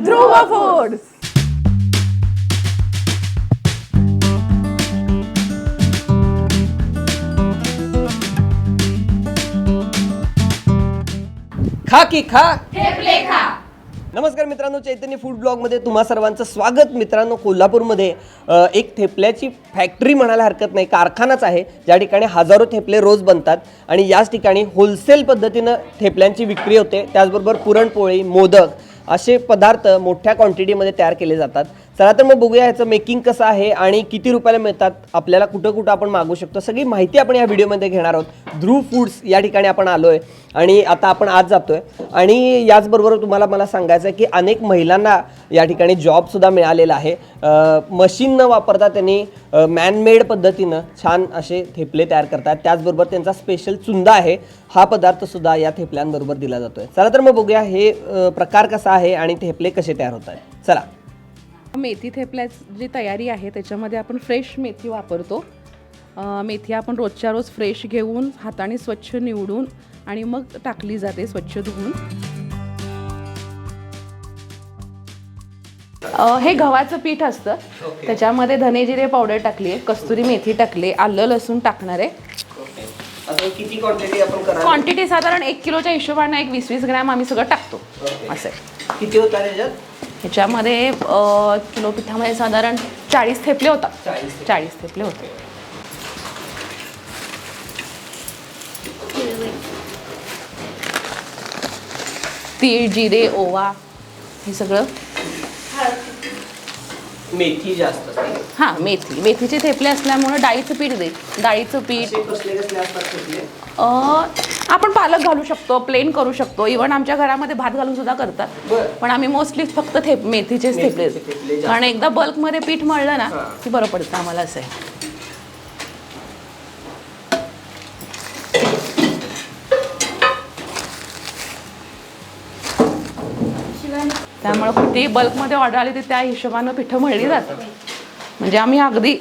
ध्रुव foods खा की खा. नमस्कार मित्रांनो चैतन्य फूड ब्लॉगमध्ये तुम्हा सर्वांचं स्वागत. मित्रांनो कोल्हापूरमध्ये अ, एक थेपल्याची फॅक्टरी म्हणायला हरकत नाही कारखानाच आहे. ज्या ठिकाणी हजारो थेपले रोज बनतात आणि याच ठिकाणी होलसेल पद्धतीनं थेपल्यांची विक्री होते. त्याचबरोबर पुरणपोळी मोदक असे पदार्थ मोठ्या क्वांटिटीमध्ये तयार केले जातात. चला तर मग बघूया ह्याचं मेकिंग कसं आहे आणि किती रुपयाला मिळतात. आपल्याला कुठं कुठं आपण मागू शकतो. सगळी माहिती आपण या व्हिडिओमध्ये घेणार आहोत. ध्रुव फूड्स या ठिकाणी आपण आलो आहे आणि आता आपण आज जातो आहे आणि याचबरोबर तुम्हाला मला सांगायचं आहे की अनेक महिलांना या ठिकाणी जॉबसुद्धा मिळालेला आहे. मशीन न वापरता त्यांनी मॅनमेड पद्धतीनं छान असे थेपले तयार करतात. त्याचबरोबर त्यांचा स्पेशल चुंदा आहे. हा पदार्थसुद्धा या थेपल्यांबरोबर दिला जातो आहे चला तर मग बघूया हे प्रकार कसा आहे आणि थेपले कसे तयार होत आहेत. चला. मेथी थेपल्याची जी तयारी आहे त्याच्यामध्ये आपण फ्रेश मेथी वापरतो. मेथी आपण रोजच्या रोज फ्रेश घेऊन हाताने स्वच्छ निवडून आणि मग टाकली जाते स्वच्छ धुवून. हे गव्हाचं पीठ असतं. त्याच्यामध्ये धने जिरे पावडर टाकली आहे कस्तुरी मेथी टाकली आलं लसूण टाकणार. आहे किती क्वांटिटी आपण क्वांटिटी साधारण एक किलोच्या हिशोबाने एक वीस वीस ग्रॅम आम्ही सगळं टाकतो. असं आहे. किती त्याच्यात ह्याच्यामध्ये किलो पिठामध्ये साधारण चाळीस थेपले होतात 40 थेपले. चाळीस थेपले होते तीळ जिरे ओवा हे सगळं मेथी जास्त असते. हां मेथी. मेथीचे थेपले असल्यामुळं डाळीचं पीठ दे. डाळीचं पीठ. असे कसले कसले असतात थेपले? अ, आपण पालक घालू शकतो प्लेन करू शकतो. इव्हन आमच्या घरामध्ये भात घालून सुद्धा करतात. बरं. पण आम्ही मोस्टली फक्त थेप मेथीचेच थेपले मेथीचे थेपले जास्त. कारण एकदा बल्कमध्ये पीठ मळलं ना हां. की बरं पडतं आम्हाला असं आहे. त्यामुळे कुठेही बल्कमध्ये ऑर्डर आली तर त्या हिशोबानं पिठं मळली जातात. म्हणजे आम्ही अगदी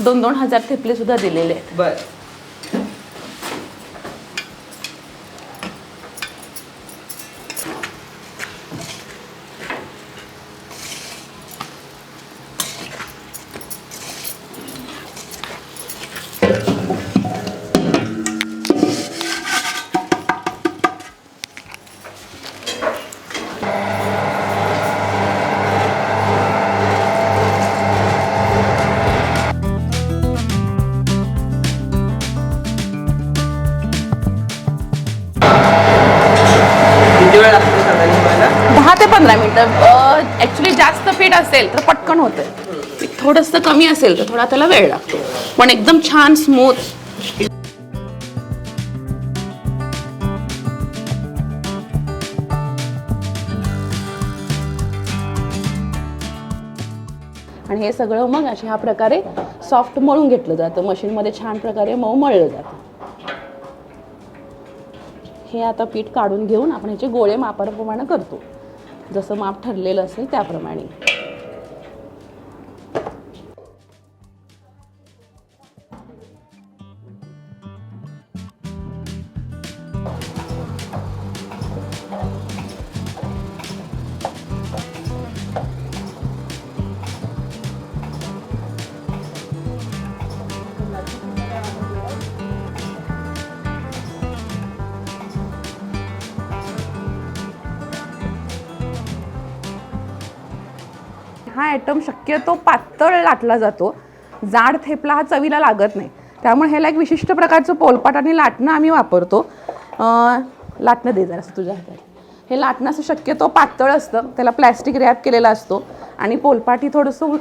दोन दोन हजार थेपले सुद्धा दिलेले आहेत. बरं. पंधरा मिनटं. ॲक्च्युली जास्त पीठ असेल तर पटकन होतं थोडंसं कमी असेल तर थोडा त्याला वेळ लागतो. पण एकदम छान स्मूथ आणि हे सगळं मग अशा ह्या प्रकारे सॉफ्ट मळून घेतलं जातं. मशीनमध्ये छान प्रकारे मऊ मळलं जातं. हे आता पीठ काढून घेऊन आपण ह्याचे गोळे मापाप्रमाणे करतो. जसं माप ठरलेलं असेल त्याप्रमाणे. आयटम शक्यतो पातळ लाटला जातो. जाड थेपला हा चवीला लागत नाही. त्यामुळे ह्याला एक विशिष्ट प्रकारचं पोलपाट आणि लाटणं आम्ही वापरतो. लाटणं दे जरा तुझ्या हातात. हे लाटणं असं शक्यतो पातळ असतं. त्याला प्लॅस्टिक रॅप केलेला असतो. आणि पोलपाट ही थोडंसं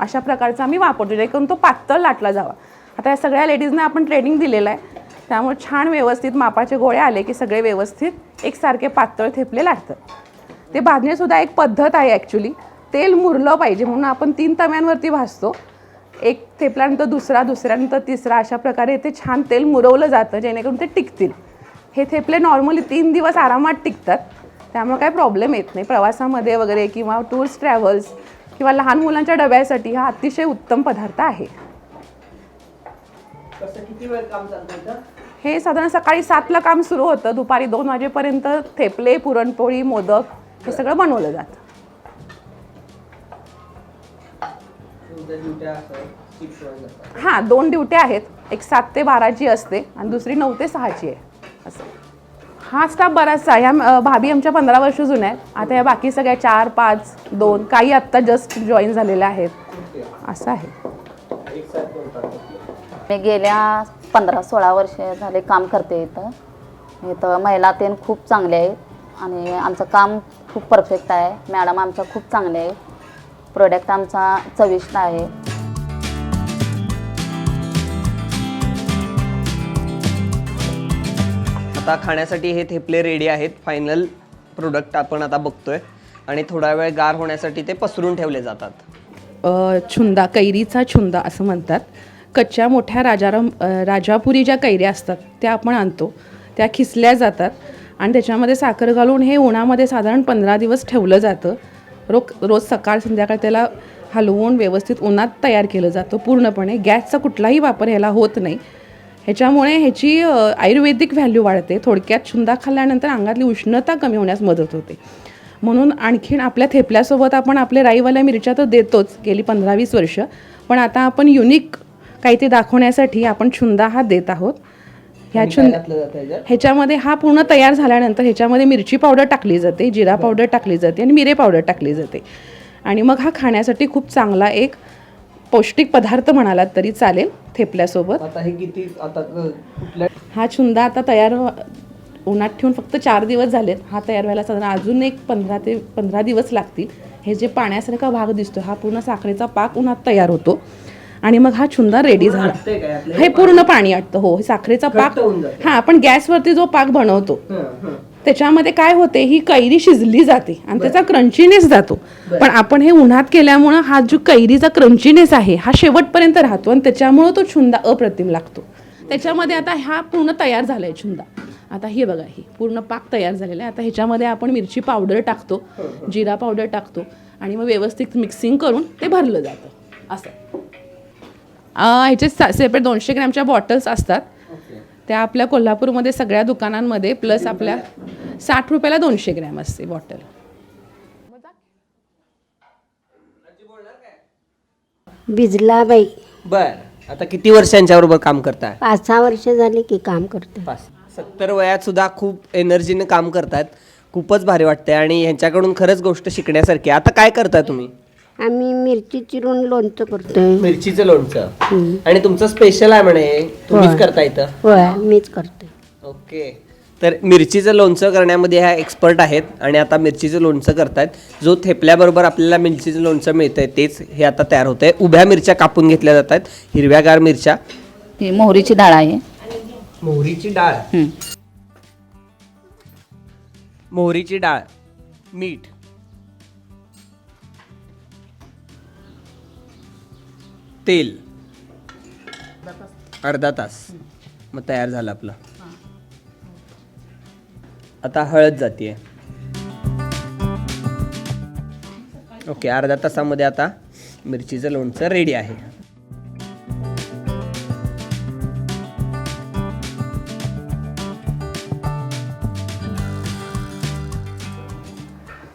अशा प्रकारचं आम्ही वापरतो जेणेकरून तो पातळ लाटला जावा. आता या सगळ्या लेडीजना आपण ट्रेनिंग दिलेलं आहे. त्यामुळे छान व्यवस्थित मापाचे गोळे आले की सगळे व्यवस्थित एकसारखे पातळ थेपले लाटतात. ते भाजण्यासुद्धा एक पद्धत आहे ॲक्च्युली तेल मुरलं पाहिजे म्हणून आपण तीन तव्यांवरती भाजतो. एक थेपल्यानंतर दुसरा दुसऱ्यानंतर तिसरा अशा प्रकारे ते छान तेल मुरवलं जातं जेणेकरून ते टिकतील. हे थेपले नॉर्मली तीन दिवस आरामात टिकतात. त्यामुळे काही प्रॉब्लेम येत नाही. प्रवासामध्ये वगैरे किंवा टूर्स ट्रॅव्हल्स किंवा लहान मुलांच्या डब्यासाठी हा अतिशय उत्तम पदार्थ आहे. हे साधारण सकाळी सातला काम सुरू होतं. दुपारी दोन वाजेपर्यंत थेपले पुरणपोळी मोदक हे सगळं बनवलं जातं. हां दोन ड्युट्या आहेत. एक सात ते बाराची असते आणि दुसरी नऊ ते सहाची आहे. असं. हा स्टाफ बराचसा आहे. ह्या भाभी आमच्या पंधरा वर्ष जुन्या आहेत. आता या बाकी सगळ्या चार पाच दोन काही आत्ता जस्ट जॉईन झालेल्या आहेत. असं आहे. मी गेल्या पंधरा सोळा वर्ष झाले काम करते इथं. इथं महिला तेन खूप चांगले आहेत. आणि आमचं काम खूप परफेक्ट आहे. मॅडम आमच्या खूप चांगले आहेत. प्रोडक्ट आमचा चविष्ट आहे. आता खाण्यासाठी हे थेपले रेडी आहेत. फायनल प्रोडक्ट आपण आता बघतोय. आणि थोडा वेळ गार होण्यासाठी ते पसरून ठेवले जातात. अ, छुंदा कैरीचा छुंदा असं म्हणतात. कच्च्या मोठ्या राजाराम राजापुरी ज्या कैऱ्या असतात त्या आपण आणतो. त्या खिसल्या जातात. आणि त्याच्यामध्ये साखर घालून हे उन्हामध्ये साधारण पंधरा दिवस ठेवलं जातं. रोज रोज सकाळ संध्याकाळ त्याला हलवून व्यवस्थित उन्हात तयार केलं जातं पूर्णपणे. गॅसचा कुठलाही वापर ह्याला होत नाही. ह्याच्यामुळे ह्याची आयुर्वेदिक व्हॅल्यू वाढते. थोडक्यात छुंदा खाल्ल्यानंतर अंगातली उष्णता कमी होण्यास मदत होते. म्हणून आणखीन आपल्या थेपल्यासोबत आपण आपले राईवाल्या मिरच्या तर देतोच गेली पंधरा वीस वर्ष. पण आता आपण युनिक काही ते दाखवण्यासाठी आपण छुंदा हा देत आहोत. ह्या छुंद ह्याच्यामध्ये हा पूर्ण तयार झाल्यानंतर ह्याच्यामध्ये मिरची पावडर टाकली जाते जिरा पावडर टाकली जाते आणि मिरे पावडर टाकली जाते. आणि मग हा खाण्यासाठी खूप चांगला एक पौष्टिक पदार्थ म्हणालात तरी चालेल थेपल्यासोबत. आता हे किती आता हा छुंदा आता तयार उन्हात ठेवून फक्त चार दिवस झालेत. हा तयार व्हायला साधारण अजून एक पंधरा ते पंधरा दिवस लागतील. हे जे पाण्यासारखा भाग दिसतो हा पूर्ण साखरेचा पाक उन्हात तयार होतो. आणि मग हा छुंदा रेडी झाला. हे पूर्ण पाणी आटतं. हो हे साखरेचा पाक हा आपण गॅसवरती जो पाक बनवतो त्याच्यामध्ये काय होते ही कैरी शिजली जाते आणि त्याचा क्रंचीनेस जातो. पण आपण हे उन्हात केल्यामुळं हा जो कैरीचा क्रंचीनेस आहे हा शेवटपर्यंत राहतो आणि त्याच्यामुळं तो छुंदा अप्रतिम लागतो. त्याच्यामध्ये आता हा पूर्ण तयार झाला आहे छुंदा. आता हे बघा ही पूर्ण पाक तयार झालेला आहे. आता ह्याच्यामध्ये आपण मिरची पावडर टाकतो जिरा पावडर टाकतो आणि मग व्यवस्थित मिक्सिंग करून ते भरलं जातं. असं. ह्याचे सेपरेट दोनशे ग्रॅमच्या बॉटल्स असतात. त्या आपल्या कोल्हापूरमध्ये सगळ्या दुकानांमध्ये प्लस आपल्या साठ रुपयाला दोनशे ग्रॅम असते बॉटल भिजला बाई बर. आता किती वर्षांच्या बरोबर काम करताय? पाच सहा वर्ष झाली की काम करते पाच सत्तर वयात सुद्धा खूप एनर्जीने काम करतायत. खूपच भारी वाटतंय आणि ह्यांच्याकडून खरंच गोष्ट शिकण्यासारखी आहे. आता काय करताय तुम्ही? आम्ही मिरची चिरून लोणचं करतोय. मिरचीचं लोणचं. आणि तुमचं स्पेशल आहे म्हणे. तुम्हीच करता इथं? होय मीच करतोय. ओके. तर मिरचीचं लोणचं करण्यामध्ये ह्या एक्सपर्ट आहेत आणि आता मिरचीचं लोणचं करतायत. जो थेपल्याबरोबर आपल्याला मिरचीचं लोणचं मिळतंय तेच हे आता तयार होत आहे उभ्या मिरच्या कापून घेतल्या जात आहेत हिरव्यागार मिरच्या. ही मोहरीची डाळ आहे. मोहरीची डाळ? हं. मोहरीची डाळ. मीठ. तेल. अर्धा तास. मग तयार झालं आपलं. आता हळद जाते ओके अर्ध्या तासामध्ये आता मिरचीचं लोणचं रेडी आहे.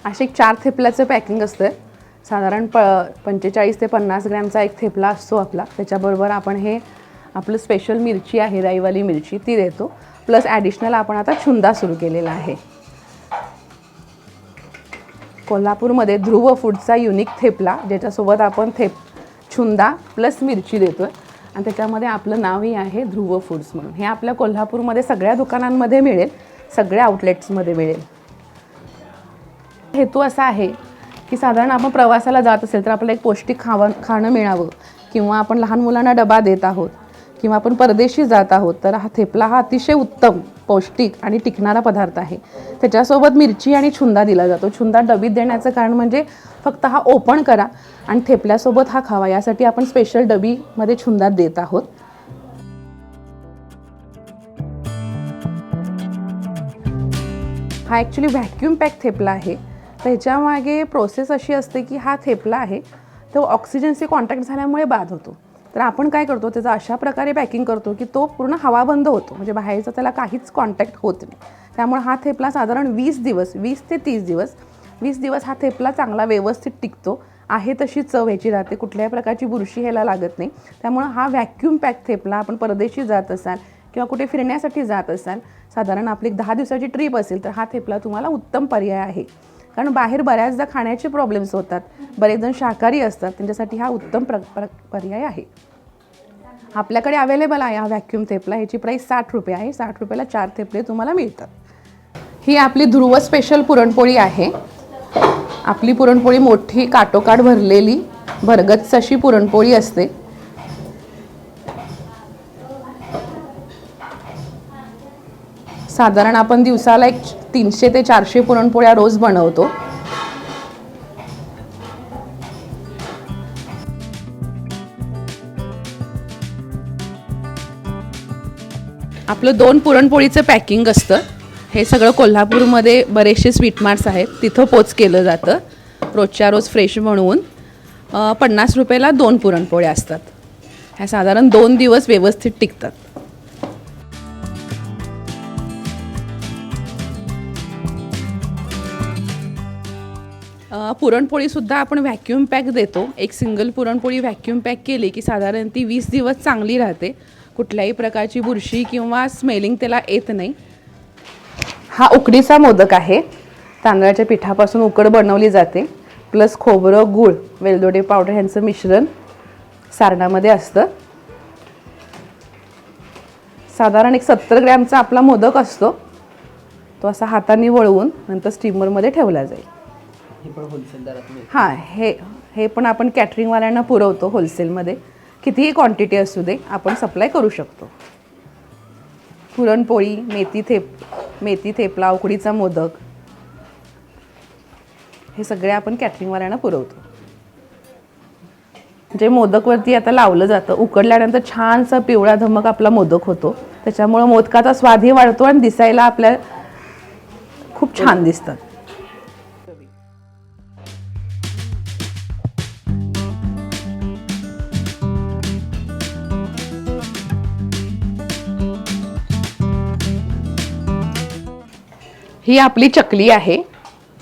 असे एक चार थेपल्याचं पॅकिंग असतं साधारण प पंचेचाळीस ते पन्नास ग्रॅमचा एक थेपला असतो आपला. त्याच्याबरोबर आपण हे आपलं स्पेशल मिरची आहे राईवाली मिरची ती देतो. प्लस ॲडिशनल आपण आता छुंदा सुरू केलेला आहे. कोल्हापूरमध्ये ध्रुव फूडचा युनिक थेपला ज्याच्यासोबत आपण थेप छुंदा प्लस मिरची देतो आहे आणि त्याच्यामध्ये आपलं नावही आहे ध्रुव फूड्स म्हणून. हे आपल्या कोल्हापूरमध्ये सगळ्या दुकानांमध्ये मिळेल सगळ्या आउटलेट्समध्ये मिळेल. हेतू असा आहे की साधारण आपण प्रवासाला जात असेल तर आपल्याला एक पौष्टिक खावं खाणं मिळावं. किंवा आपण लहान मुलांना डबा देत आहोत किंवा आपण परदेशी जात आहोत तर हा थेपला हा अतिशय उत्तम पौष्टिक आणि टिकणारा पदार्थ आहे. त्याच्यासोबत मिरची आणि छुंदा दिला जातो. छुंदा डबीत देण्याचं कारण म्हणजे फक्त हा ओपन करा आणि थेपल्यासोबत हा खावा. यासाठी आपण स्पेशल डबीमध्ये छुंदा देत आहोत. हा ॲक्च्युली व्हॅक्यूम पॅक थेपला आहे. तर ह्याच्यामागे प्रोसेस अशी असते की हा थेपला आहे तो ऑक्सिजनशी कॉन्टॅक्ट झाल्यामुळे बाद होतो. तर आपण काय करतो त्याचं अशा प्रकारे पॅकिंग करतो की तो पूर्ण हवाबंद होतो. म्हणजे बाहेरचा त्याला काहीच कॉन्टॅक्ट होत नाही. त्यामुळे हा थेपला साधारण वीस दिवस वीस ते तीस दिवस वीस दिवस हा थेपला चांगला व्यवस्थित टिकतो. आहे तशी चव ह्याची राहते कुठल्याही प्रकारची बुरशी ह्याला लागत नाही. त्यामुळं हा व्हॅक्यूम पॅक थेपला आपण परदेशी जात असाल किंवा कुठे फिरण्यासाठी जात असाल साधारण आपली दहा दिवसाची ट्रिप असेल तर हा थेपला तुम्हाला उत्तम पर्याय आहे. कारण बाहेर बऱ्याचदा खाण्याचे प्रॉब्लेम्स होतात. बरेच जण शाकाहारी असतात. त्यांच्यासाठी हा उत्तम प्र प्र- पर्याय आहे. आपल्याकडे अवेलेबल आहे हा व्हॅक्यूम थेपला ह्याची प्राईस साठ रुपये आहे. साठ रुपयाला चार थेपले तुम्हाला मिळतात. ही आपली ध्रुव स्पेशल पुरणपोळी आहे. आपली पुरणपोळी मोठी काटोकाट भरलेली. भरगच्च अशी पुरणपोळी असते. साधारण आपण दिवसाला एक तीनशे ते चारशे पुरणपोळ्या रोज बनवतो. आपलं दोन पुरणपोळीचं पॅकिंग असतं. हे सगळं कोल्हापूरमध्ये बरेचसे स्वीट मार्ट्स आहेत. तिथं पोच केलं जातं. रोजच्या रोज फ्रेश बनवून पन्नास रुपयाला दोन पुरणपोळ्या असतात. ह्या साधारण दोन दिवस व्यवस्थित टिकतात. पुरणपोळीसुद्धा आपण व्हॅक्यूम पॅक देतो. एक सिंगल पुरणपोळी व्हॅक्यूम पॅक केली की साधारण ती वीस दिवस चांगली राहते. कुठल्याही प्रकारची बुरशी किंवा स्मेलिंग त्याला येत नाही. हा उकडीचा मोदक आहे. तांदळाच्या पिठापासून उकड बनवली जाते. प्लस खोबरं गूळ वेलदोडे पावडर ह्यांचं मिश्रण सारणामध्ये असतं. साधारण एक सत्तर ग्रॅमचा आपला मोदक असतो. तो असा हाताने वळवून नंतर स्टीमरमध्ये ठेवला जाईल. हे पण होलसेल दरात मिळेल हां हे हे पण आपण कॅटरिंगवाल्यांना पुरवतो होलसेलमध्ये कितीही क्वांटिटी असू दे आपण सप्लाय करू शकतो. पुरणपोळी मेथी थेप मेथी थेपला उकडीचा मोदक हे सगळे आपण कॅटरिंगवाल्यांना पुरवतो. जे मोदकवरती आता लावलं जातं उकडल्यानंतर छानसा पिवळा धमक आपला मोदक होतो. त्याच्यामुळं मोदकाचा स्वादही वाढतो आणि दिसायला आपल्या खूप छान दिसतात. ही आपली चकली आहे.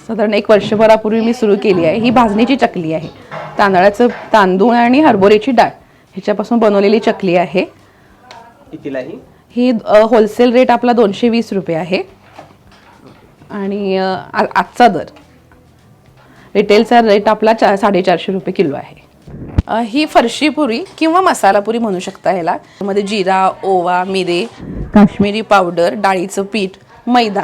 साधारण एक वर्षभरापूर्वी मी सुरू केली आहे. ही भाजणीची चकली आहे. तांदळाचं तांदूळ आणि हरभऱ्याची डाळ ह्याच्यापासून बनवलेली चकली आहे. कितीलाही? ही होलसेल रेट आपला दोनशे वीस रुपये आहे. आणि आ- आजचा दर. रिटेलचा रेट आपला चा साडेचारशे रुपये किलो आहे. अ, ही फरशी पुरी किंवा मसाला पुरी म्हणू शकता ह्याला. मध्ये जिरा ओवा मिरे काश्मीरी पावडर डाळीचं पीठ मैदा.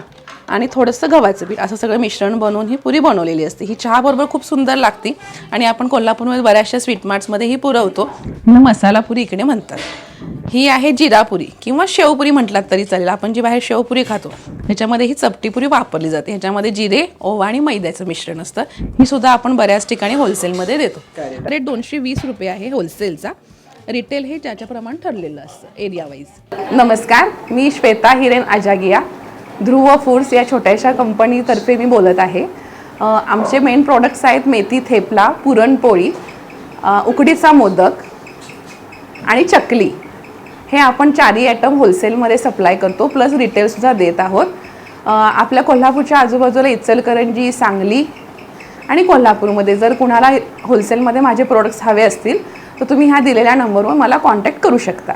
आणि थोडंसं गव्हाचं पीठ. असं सगळं मिश्रण बनवून ही पुरी बनवलेली असते. ही चहाबरोबर खूप सुंदर लागते आणि आपण कोल्हापूरमध्ये बऱ्याचशा स्वीट मार्ट्समध्ये ही पुरवतो. मसाला पुरी इकडे म्हणतात. ही आहे जिरापुरी किंवा शेवपुरी म्हटलात तरी चालेल. आपण जी बाहेर शेवपुरी खातो ह्याच्यामध्ये ही चपटीपुरी वापरली जाते. ह्याच्यामध्ये जिरे ओवा आणि मैद्याचं मिश्रण असतं. ही सुद्धा आपण बऱ्याच ठिकाणी होलसेलमध्ये देतो. रेट दोनशे वीस रुपये आहे होलसेलचा रिटेल हे ज्याच्याप्रमाणे ठरलेलं असतं एरिया वाईज नमस्कार मी श्वेता हिरेन आजागिया ध्रुव फूड्स या छोट्याशा कंपनीतर्फे मी बोलत आहे. आमचे मेन प्रोडक्ट्स आहेत मेथी थेपला पुरणपोळी उकडीचा मोदक आणि चकली. हे आपण चारही आयटम होलसेलमध्ये सप्लाय करतो प्लस रिटेलसुद्धा देत आहोत. आपल्या कोल्हापूरच्या आजूबाजूला इचलकरंजी सांगली आणि कोल्हापूरमध्ये जर कुणाला होलसेलमध्ये माझे प्रोडक्ट्स हवे असतील तर तुम्ही ह्या दिलेल्या नंबरवर मला कॉन्टॅक्ट करू शकता.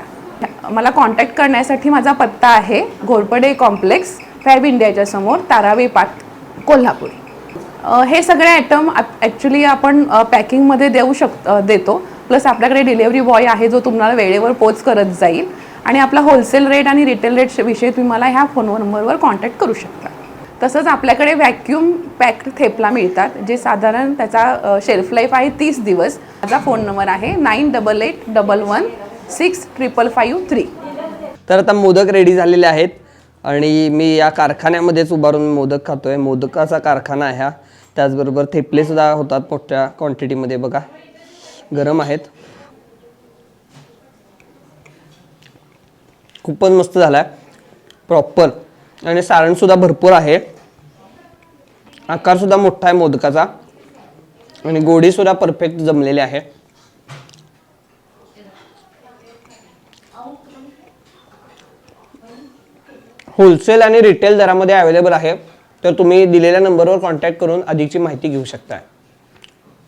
मला कॉन्टॅक्ट करण्यासाठी माझा पत्ता आहे घोरपडे कॉम्प्लेक्स फॅब इंडियाच्या समोर तारावे पाट कोल्हापूर. हे सगळे आयटम ॲक्च्युली आपण पॅकिंगमध्ये देऊ शक देतो. प्लस आपल्याकडे डिलेवरी बॉय आहे जो तुम्हाला वेळेवर पोच करत जाईल. आणि आपला होलसेल रेट आणि रिटेल रेट विषयी तुम्ही मला ह्या फोन नंबरवर कॉन्टॅक्ट करू शकता. तसंच आपल्याकडे व्हॅक्यूम पॅक थेपला मिळतात जे साधारण त्याचा शेल्फ लाईफ आहे तीस दिवस. माझा फोन नंबर आहे nine double eight double one six triple five three तर आता मोदक रेडी झालेले आहेत. आणि मी या कारखान्यामध्येच उभारून मोदक खातो आहे मोदकाचा कारखाना आहे हा. त्याचबरोबर थेपलेसुद्धा होतात मोठ्या क्वांटिटीमध्ये बघा. गरम आहेत. खूपच मस्त झाला आहे प्रॉपर आणि सारणसुद्धा भरपूर आहे. आकारसुद्धा मोठा आहे मोदकाचा. आणि गोडीसुद्धा परफेक्ट जमलेली आहे. होलसेल आणि रिटेल दरामध्ये अवेलेबल आहे तर तुम्ही दिलेल्या नंबरवर कॉन्टॅक्ट करून अधिकची माहिती घेऊ शकता